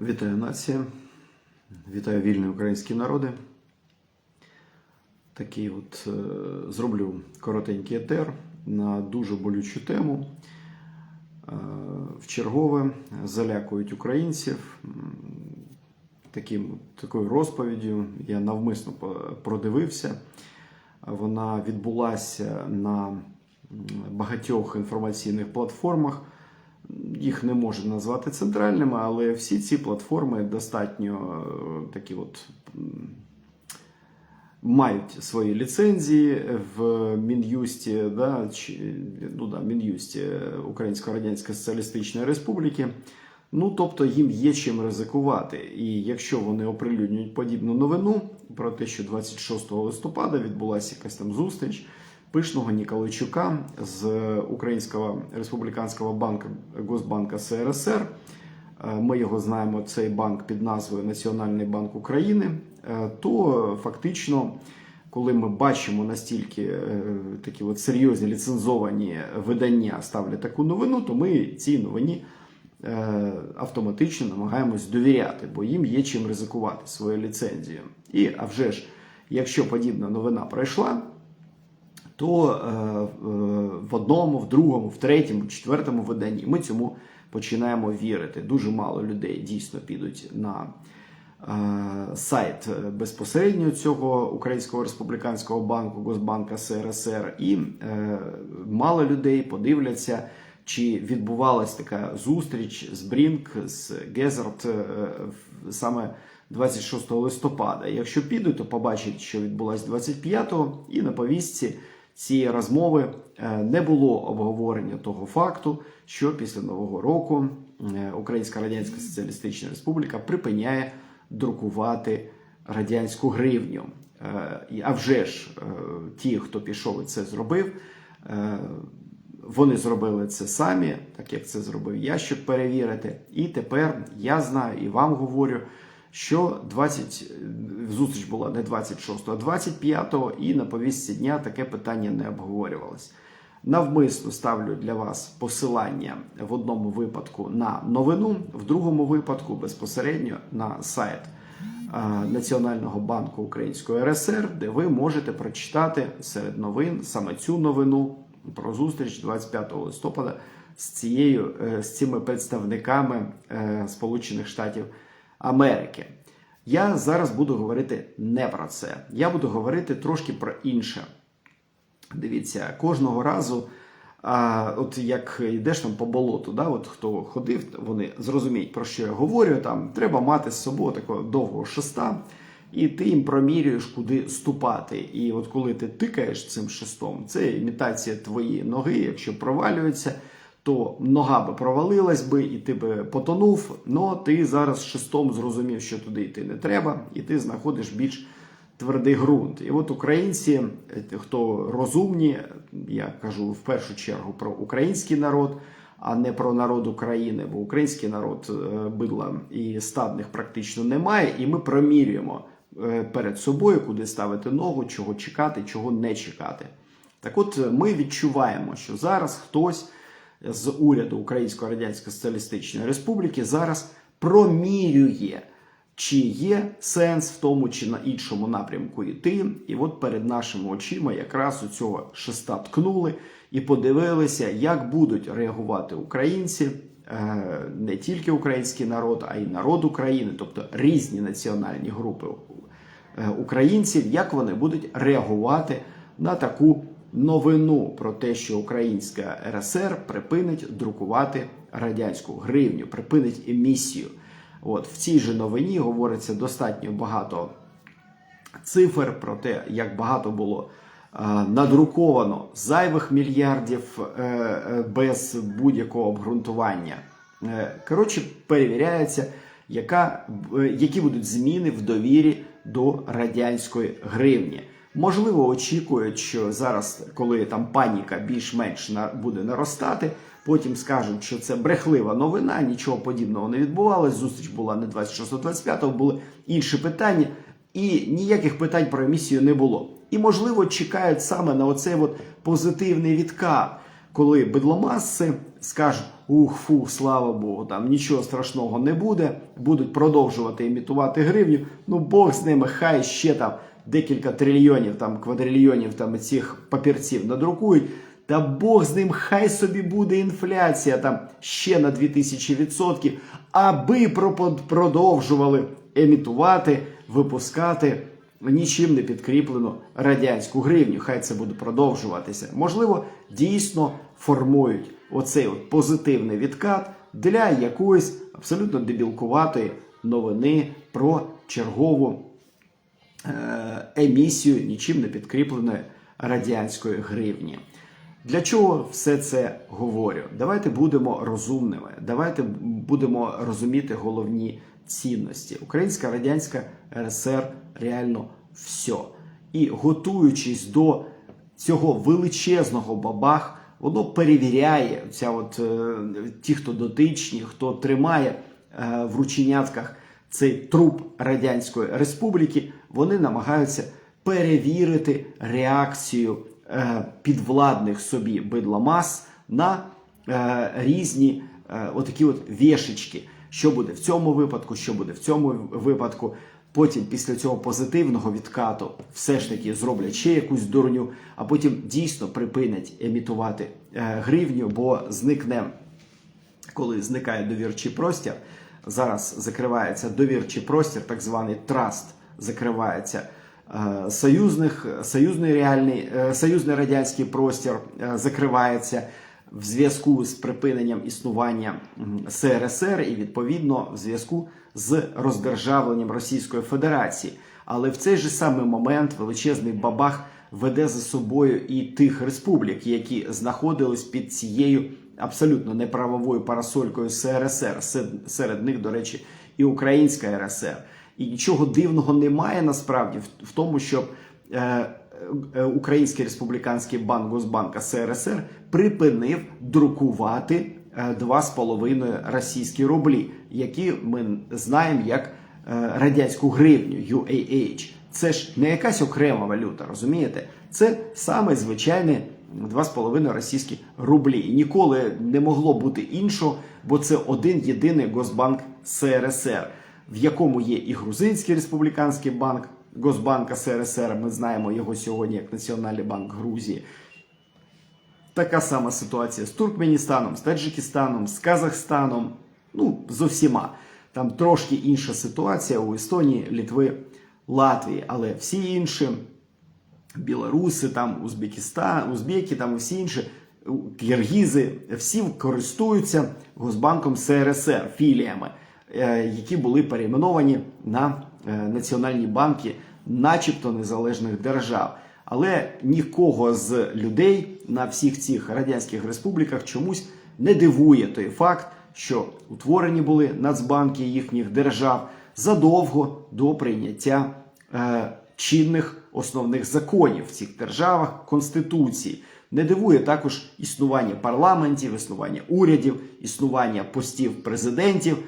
Вітаю нація, вітаю вільні українські народи. Такий от е, зроблю коротенький етер на дуже болючу тему. Е, в чергове залякують українців. Таким, такою розповіддю я навмисно продивився. Вона відбулася на багатьох інформаційних платформах. Їх не можна назвати центральними, але всі ці платформи достатньо е, такі от мають свої ліцензії в Мін'юсті, да, чи, ну, да, Мін'юсті Української Радянської Соціалістичної Республіки. Ну, тобто їм є чим ризикувати. І якщо вони оприлюднюють подібну новину про те, що 26 листопада відбулася якась там зустріч пишного Ніколайчука з Українського республіканського банку Госбанка СРСР. Е, Ми його знаємо, цей банк під назвою Національний банк України. е, То фактично, коли ми бачимо настільки е, такі от серйозні ліцензовані видання ставлять таку новину, то ми цій новині автоматично намагаємось довіряти, бо їм є чим ризикувати своєю ліцензією. І а вже ж, якщо подібна новина пройшла, то е, е, в одному, в другому, в третьому, четвертому виданні ми цьому починаємо вірити. Дуже мало людей дійсно підуть на е, сайт е, безпосередньо цього Українського республіканського банку Госбанка СРСР, і е, мало людей подивляться. Чи відбувалась така зустріч з Брінк, з Гезерт саме 26 листопада? Якщо підуть, то побачать, що відбулась 25-го, і на повістці цієї розмови е, не було обговорення того факту, що після Нового року Українська Радянська Соціалістична Республіка припиняє друкувати радянську гривню. Е, А вже ж е, ті, хто пішов і це зробив, вони зробили це самі, так як це зробив я, щоб перевірити. І тепер я знаю і вам говорю, що 20, зустріч була не 26, а 25, і на повістці дня таке питання не обговорювалось. Навмисно ставлю для вас посилання в одному випадку на новину, в другому випадку безпосередньо на сайт Національного банку Української РСР, де ви можете прочитати серед новин саме цю новину про зустріч 25 листопада з цією е, з цими представниками е, Сполучених Штатів Америки. Я зараз буду говорити не про це. Я буду говорити трошки про інше. Дивіться, кожного разу, а, от як йдеш там по болоту, да, от хто ходив, вони зрозуміють, про що я говорю. Там треба мати з собою такого довгого шеста, і ти їм промірюєш, куди ступати. І от коли ти тикаєш цим шестом, це імітація твоєї ноги, якщо провалюється. То нога би провалилась би, і ти би потонув. але ти зараз шестом зрозумів, що туди йти не треба, і ти знаходиш більш твердий ґрунт. І от українці, е, хто розумні, я кажу в першу чергу про український народ, а не про народ України, бо український народ е, бидла і стадних практично немає, і ми промірюємо е, перед собою, куди ставити ногу, чого чекати, чого не чекати. Так от ми відчуваємо, що зараз хтось з уряду Української Радянської Соціалістичної Республіки зараз промірює, чи є сенс в тому чи на іншому напрямку йти. І от перед нашими очима якраз у цього шеста ткнули і подивилися, як будуть реагувати українці, е, не тільки український народ, а й народ України, тобто різні національні групи е, українців, як вони будуть реагувати на таку новину про те, що Українська РСР припинить друкувати радянську гривню, припинить емісію. От в цій же новині говориться достатньо багато цифр про те, як багато було е, надруковано зайвих мільярдів е, е, без будь-якого обґрунтування. Коротше, перевіряється, яка, які будуть зміни в довірі до радянської гривні. Можливо, очікують, що зараз, коли там паніка більш-менш буде наростати, потім скажуть, що це брехлива новина, нічого подібного не відбувалось. Зустріч була не 26-25, були інші питання, і ніяких питань про емісію не було. І, можливо, чекають саме на оцей от позитивний відкат, коли бедломаси скажуть ух, фух, слава Богу, там нічого страшного не буде, будуть продовжувати імітувати гривню. Ну Бог з ними, хай ще там декілька трильйонів, там квадрильйонів там цих папірців надрукують. Та Бог з ним, хай собі буде інфляція там ще на 2000%, аби продовжували емітувати, випускати нічим не підкріплену радянську гривню. Хай це буде продовжуватися. Можливо, дійсно формують оцей от позитивний відкат для якоїсь абсолютно дебілкуватої новини про чергову емісію нічим не підкріпленої радянської гривні. Для чого все це говорю? Давайте будемо розумними. Давайте будемо розуміти головні цінності. Українська радянська РСР реально все. І готуючись до цього величезного бабах, воно перевіряє ця от, е, ті, хто дотичні, хто тримає е, в рученятках цей труп Радянської Республіки, вони намагаються перевірити реакцію е, підвладних собі бидламас на е, різні е, отакі от вішечки. Що буде в цьому випадку, що буде в цьому випадку. Потім, після цього позитивного відкату, все ж таки зроблять ще якусь дурню, а потім дійсно припинять емітувати е, гривню, бо зникне коли зникає довірчий простір, зараз закривається довірчий простір, так званий траст, закривається е, союзних, союзний реальний, е, союзний радянський простір е, закривається в зв'язку з припиненням існування СРСР і відповідно в зв'язку з роздержавленням Російської Федерації. Але в цей же самий момент величезний бабах веде за собою і тих республік, які знаходились під цією абсолютно неправовою парасолькою СРСР. Серед них, до речі, і Українська РСР. І нічого дивного немає насправді в, тому, що е, е, Український республіканський банк Госбанка СРСР припинив друкувати е, 2,5 російські рублі, які ми знаємо як е, радянську гривню UAH. Це ж не якась окрема валюта, розумієте? Це саме звичайне 2,5 російські рублі. І ніколи не могло бути іншого, бо це один єдиний Госбанк СРСР, в якому є і Грузинський республіканський банк Госбанка СРСР. Ми знаємо його сьогодні як Національний банк Грузії. Така сама ситуація з Туркменістаном, з Таджикистаном, з Казахстаном. Ну, з усіма. Там трошки інша ситуація у Естонії, Літви, Латвії, але всі інші білоруси, там Узбекистан, Узбеки, там всі інші киргізи, всі користуються Госбанком СРСР філіями, які були перейменовані на е, національні банки, начебто незалежних держав. Але нікого з людей на всіх цих радянських республіках чомусь не дивує той факт, що утворені були нацбанки їхніх держав задовго до прийняття е, чинних основних законів в цих державах конституції. Не дивує також існування парламентів, існування урядів, існування постів президентів, е,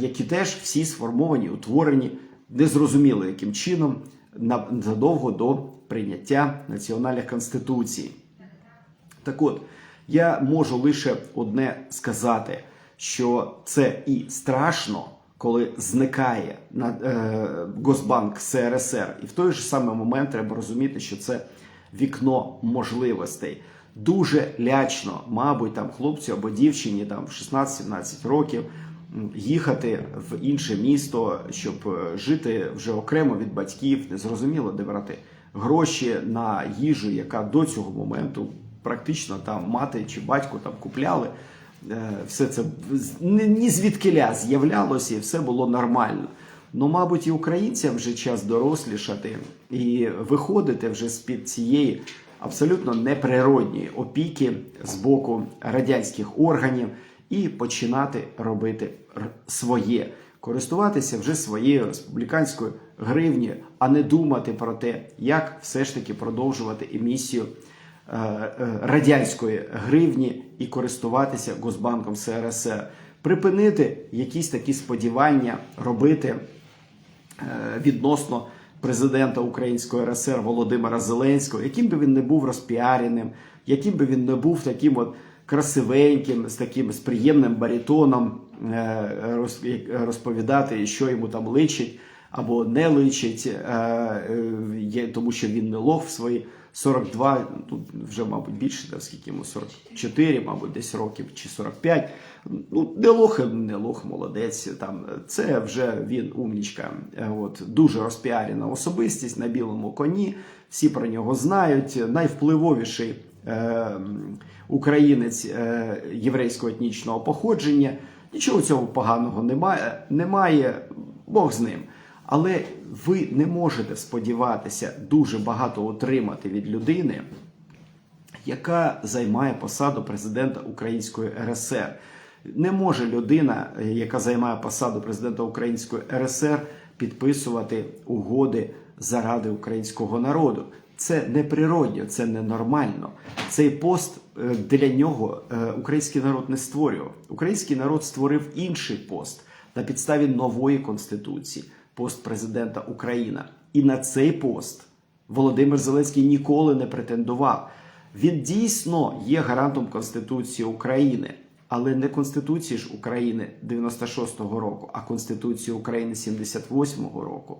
які теж всі сформовані, утворені незрозуміло яким чином задовго до прийняття національних конституцій. Так от, я можу лише одне сказати, що це і страшно, коли зникає на, е, Госбанк СРСР, і в той же самий момент треба розуміти, що це вікно можливостей. Дуже лячно, мабуть, там хлопцю або дівчині там в 16-17 років їхати в інше місто, щоб е, жити вже окремо від батьків, незрозуміло, де брати гроші на їжу, яка до цього моменту практично там мати чи батько там купляли. Е, Все це з- ні звідкиля з'являлося, і все було нормально. Ну, мабуть, і українцям вже час дорослішати і виходити вже з-під цієї абсолютно неприродньої опіки з боку радянських органів і починати робити своє, користуватися вже своєю республіканською гривнею, а не думати про те, як все ж таки продовжувати емісію е, е, радянської гривні і користуватися Госбанком СРСР, припинити якісь такі сподівання робити е, відносно президента Української РСР Володимира Зеленського, яким би він не був розпіареним, яким би він не був таким от красивеньким, з таким з приємним баритоном е, розповідати, що йому там личить або не личить, е, е, тому що він не лох в свої 42, тут вже, мабуть, більше, скільки йому 44, мабуть, десь років чи 45. Ну, не лох, не лох, молодець. Там це вже він умнічка. От дуже розпіарена особистість на білому коні. Всі про нього знають. Найвпливовіший українець е, єврейського етнічного походження. Нічого цього поганого немає. Немає, Бог з ним. Але ви не можете сподіватися дуже багато отримати від людини, яка займає посаду президента Української РСР. Не може людина, яка займає посаду президента Української РСР, підписувати угоди заради українського народу. Це неприродньо, це ненормально. Цей пост е, для нього е, український народ не створював. Український народ створив інший пост на підставі нової конституції, пост президента України. І на цей пост Володимир Зеленський ніколи не претендував. Він дійсно є гарантом Конституції України, але не Конституції ж України 96-го року, а Конституції України 78-го року.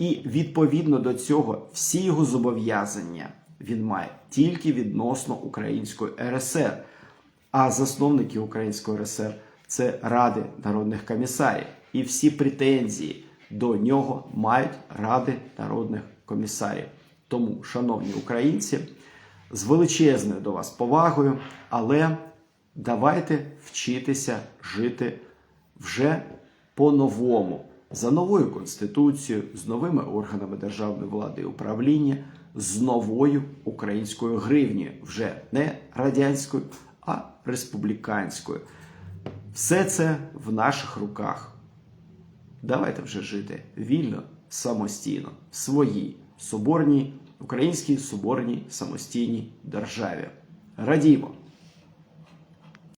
І відповідно до цього всі його зобов'язання він має тільки відносно Української РСР. А засновники Української РСР це Ради народних комісарів. І всі претензії до нього мають Ради народних комісарів. Тому, шановні українці, з величезною до вас повагою, але давайте вчитися жити вже по-новому, за новою конституцією, з новими органами державної влади і управління, з новою українською гривнею, вже не радянською, а республіканською. Все це в наших руках. Давайте вже жити вільно, самостійно, в своїй соборній, українській соборній самостійній державі. Радімо!